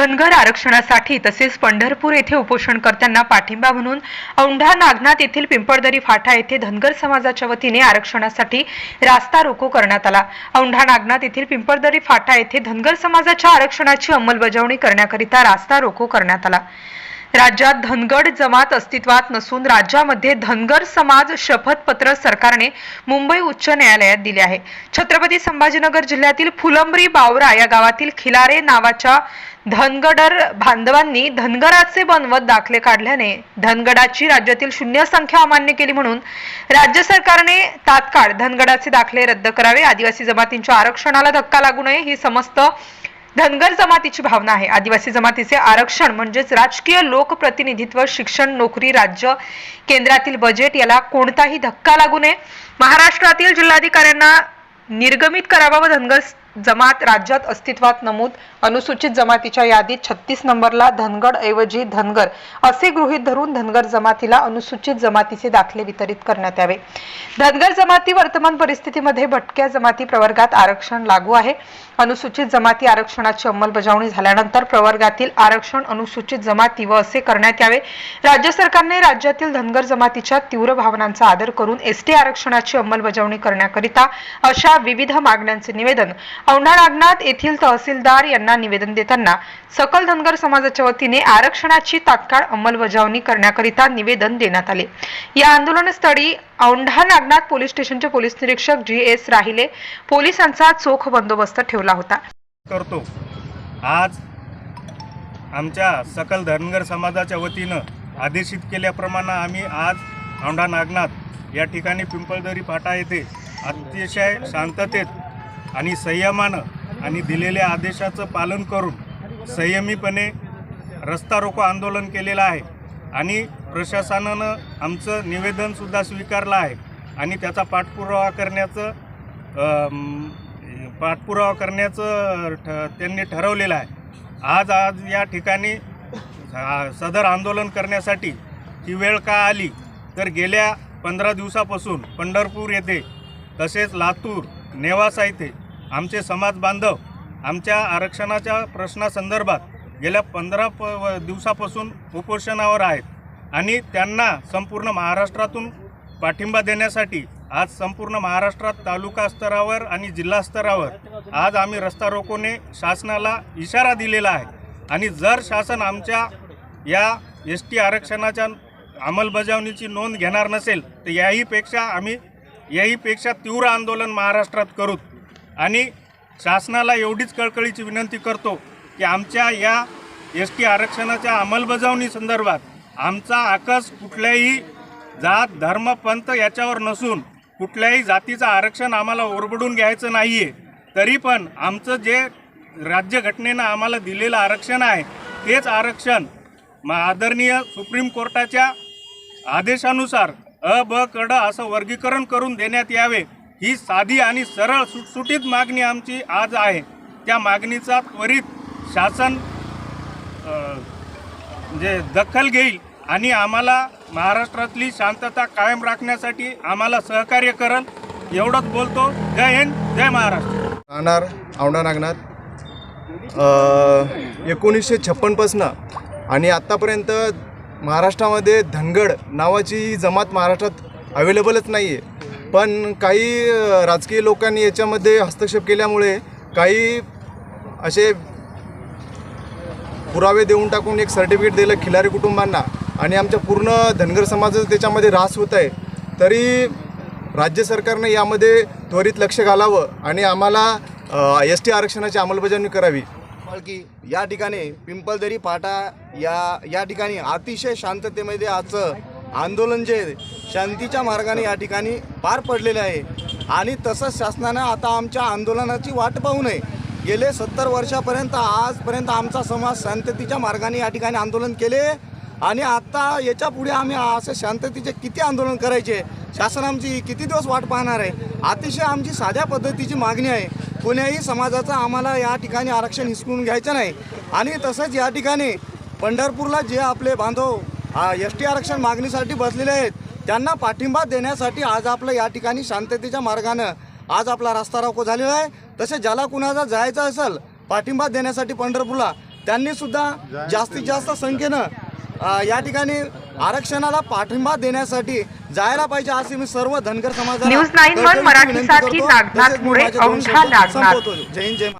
धनगर आरक्षणासाठी तसेच पंढरपूर येथे उपोषणकर्त्यांना पाठिंबा म्हणून औंढा नागनाथ येथील पिंपळदरी फाटा येथे धनगर समाजाच्या वतीने आरक्षणासाठी रास्ता रोको करण्यात आला. औंढा नागनाथ येथील पिंपळदरी फाटा येथे धनगर समाजाच्या आरक्षणाची अंमलबजावणी करण्याकरिता रास्ता रोको करण्यात आला. राज्यात धनगड जमात अस्तित्वात नसून राज्यामध्ये धनगर समाज शपथपत्र सरकारने मुंबई उच्च न्यायालयात दिले आहे. छत्रपती संभाजीनगर जिल्ह्यातील फुलंब्री बावरा या गावातील खिलारे नावाच्या धनगडर बांधवांनी धनगराचे बनवत दाखले काढल्याने धनगडाची राज्यातील शून्य संख्या अमान्य केली म्हणून राज्य सरकारने तात्काळ धनगडाचे दाखले रद्द करावे. आदिवासी जमातींच्या आरक्षणाला धक्का लागू नये ही समस्त धनगर जमातीची भावना आहे. आदिवासी जमातीचे आरक्षण म्हणजेच राजकीय लोकप्रतिनिधित्व शिक्षण नोकरी राज्य केंद्रातील बजेट याला कोणताही धक्का लागू नये. महाराष्ट्रातील जिल्हाधिकाऱ्यांना निर्गमित करावा व धनगर जमात राज्यात अस्तित्वात नमूद अनुसूचित जमातीच्या यादीत छत्तीस नंबरला धनगड ऐवजी धनगर असे गृहीत धरून धनगर जमातीला अनुसूचित जमातीचे दाखले वितरित करण्यात यावे. धनगर जमाती वर्तमान परिस्थितीमध्ये भटक्या जमाती प्रवर्गात आरक्षण लागू आहे. अनुसूचित जमाती आरक्षणाची अंमलबजावणी झाल्यानंतर प्रवर्गातील आरक्षण अनुसूचित जमाती व असे करण्यात यावे. राज्य सरकारने राज्यातील धनगर जमातीच्या तीव्र भावनांचा आदर करून एसटी आरक्षणाची अंमलबजावणी करण्याकरिता अशा विविध मागण्यांचे निवेदन औंढा नागनाथ येथील तहसीलदार यांना निवेदन देताना सकल धनगर समाजाच्या वतीने आरक्षणाची तात्काळ अंमलबजावणी करण्याकरिता निवेदन देण्यात आले. या आंदोलनस्थळी औंढा नागनाथ पोलीस स्टेशनचे पोलीस निरीक्षक जी एस राहिले पोलिसांचा चोख बंदोबस्त ठेवला होता. करतो. आज आमच्या सकल धनगर समाजाच्या वतीनं आदेशित केल्याप्रमाणे आम्ही आज औंढा नागनाथ या ठिकाणी पिंपळदरी फाटा येथे अतिशय शांततेत आणि संयमानं आणि दिलेल्या आदेशाचं पालन करून संयमीपणे रस्ता रोको आंदोलन केलेलं आहे आणि प्रशासनानं आमचं निवेदनसुद्धा स्वीकारलं आहे आणि त्याचा पाठपुरावा करण्याचं पाठपुरावा करण्याचं ठ त्यांनी ठरवलेलं आहे. आज आज या ठिकाणी सदर आंदोलन करण्यासाठी ही वेळ का आली? तर गेल्या पंधरा दिवसापासून पंढरपूर येथे तसेच लातूर नेवास येथे आमचे समाज बांधव आमच्या आरक्षणाच्या प्रश्नासंदर्भात गेल्या पंधरा प दिवसापासून उपोषणावर आहेत आणि त्यांना संपूर्ण महाराष्ट्रातून पाठिंबा देण्यासाठी आज संपूर्ण महाराष्ट्रात तालुका स्तरावर आणि जिल्हा स्तरावर आज आम्ही रस्ता रोकोने शासनाला इशारा दिलेला आहे. आणि जर शासन आमच्या या एस टी आरक्षणाच्या अंमलबजावणीची नोंद घेणार नसेल तर याहीपेक्षा आम्ही याहीपेक्षा तीव्र आंदोलन महाराष्ट्रात करू आणि शासनाला एवढीच कळकळीची विनंती करतो की आमच्या या एस टी आरक्षणाच्या अंमलबजावणी संदर्भात आमचा आकस कुठल्याही जात धर्म पंथ याच्यावर नसून कुठल्याही जातीचं आरक्षण आम्हाला ओरबडून घ्यायचं नाही आहे तरी पण आमचं जे राज्यघटनेनं आम्हाला दिलेलं आरक्षण आहे तेच आरक्षण म आदरणीय सुप्रीम कोर्टाच्या आदेशानुसार अ ब कड असं वर्गीकरण करून देण्यात यावे ही साधी आणि सरळ सुटसुटीत मागणी आमची आज आहे. त्या मागणीचा त्वरित शासन जे दखल घेईल आणि आम्हाला महाराष्ट्रातली शांतता कायम राखण्यासाठी आम्हाला सहकार्य करल. एवढंच बोलतो. जय हिंद जय महाराष्ट्र. राहणार औंढा नागनाथ. एकोणीसशे छप्पनपासनं आणि आत्तापर्यंत महाराष्ट्रामध्ये धनगड नावाची जमात महाराष्ट्रात अवेलेबलच नाही आहे पण काही राजकीय लोकांनी याच्यामध्ये हस्तक्षेप केल्यामुळे काही असे पुरावे देऊन टाकून एक सर्टिफिकेट दिलं खिलारी कुटुंबांना आणि आमच्या पूर्ण धनगर समाजाचं त्याच्यामध्ये ऱ्हास होत आहे. तरी राज्य सरकारनं यामध्ये त्वरित लक्ष घालावं आणि आम्हाला एस टी आरक्षणाची अंमलबजावणी करावी. की या ठिकाणी पिंपलदरी फाटा या या ठिकाणी अतिशय शांततेमध्ये आजचं आंदोलन जे शांतीच्या मार्गाने या ठिकाणी पार पडलेलं आहे. आणि तसंच शासनानं आता आमच्या आंदोलनाची वाट पाहू नये. गेले सत्तर वर्षापर्यंत आजपर्यंत आमचा समाज शांततेच्या मार्गाने या ठिकाणी आंदोलन केले. आणि आत्ता याच्यापुढे आम्ही असं शांततेचे किती आंदोलन करायचे? शासन आमची किती दिवस वाट पाहणार आहे? अतिशय आमची साध्या पद्धतीची मागणी आहे. कोण्याही समाजाचं आम्हाला या ठिकाणी आरक्षण हिसकून घ्यायचं नाही. आणि तसंच या ठिकाणी पंढरपूरला जे आपले बांधव एस टी आरक्षण मागणीसाठी बसलेले आहेत त्यांना पाठिंबा देण्यासाठी आज आपलं या ठिकाणी शांततेच्या मार्गानं आज आपला रस्ता रोको झालेला आहे. तसे ज्याला कुणाला जायचं असेल पाठिंबा देण्यासाठी पंढरपूरला त्यांनी सुद्धा जास्तीत जास्त संख्येनं या ठिकाणी आरक्षणाला पाठिंबा देण्यासाठी जायला पाहिजे असे मी सर्व धनगर समाजाला न्यूज नाईन विनंती करतो. तसेच मी मुळे, माझे दोन औंढा शब्द नागनाथ. संपवतो. जय हिंद जय.